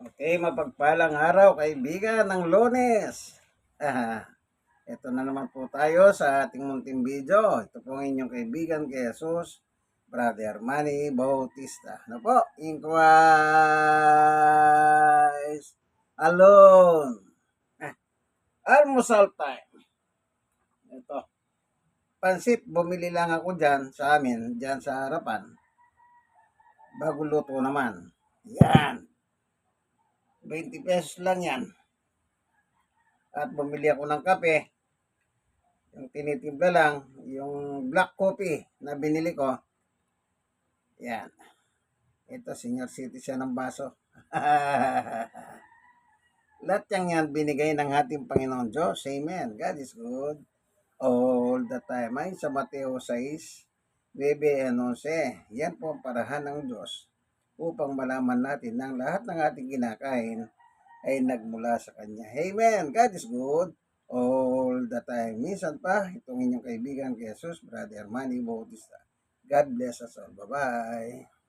Okay, mapagpalang araw kaibigan ng Lones. Ah, ito na naman po tayo sa ating munting video. Ito po ang inyong kaibigan kay Jesus, Brother Manny Bautista. Ano po? In Christ alone. Ah, almusal time. Ito. Pansit, bumili lang ako dyan sa amin, dyan sa harapan. Bago luto naman. Yan. 20 pesos lang yan. At bumili ako ng kape. Yung tinitimpla lang, yung black coffee na binili ko. Yan. Ito, senior citizen ng baso. Lahat yan yan binigay ng ating Panginoon Diyos. Amen. God is good all the time. Ay sa Mateo 6, 9 and 11. Yan po ang parahan ng Diyos upang malaman natin na lahat ng ating kinakain ay nagmula sa Kanya. Amen. God is good all the time. Minsan pa, itong inyong kaibigan Jesus, Brother Manny Bautista. God bless us all. Bye-bye.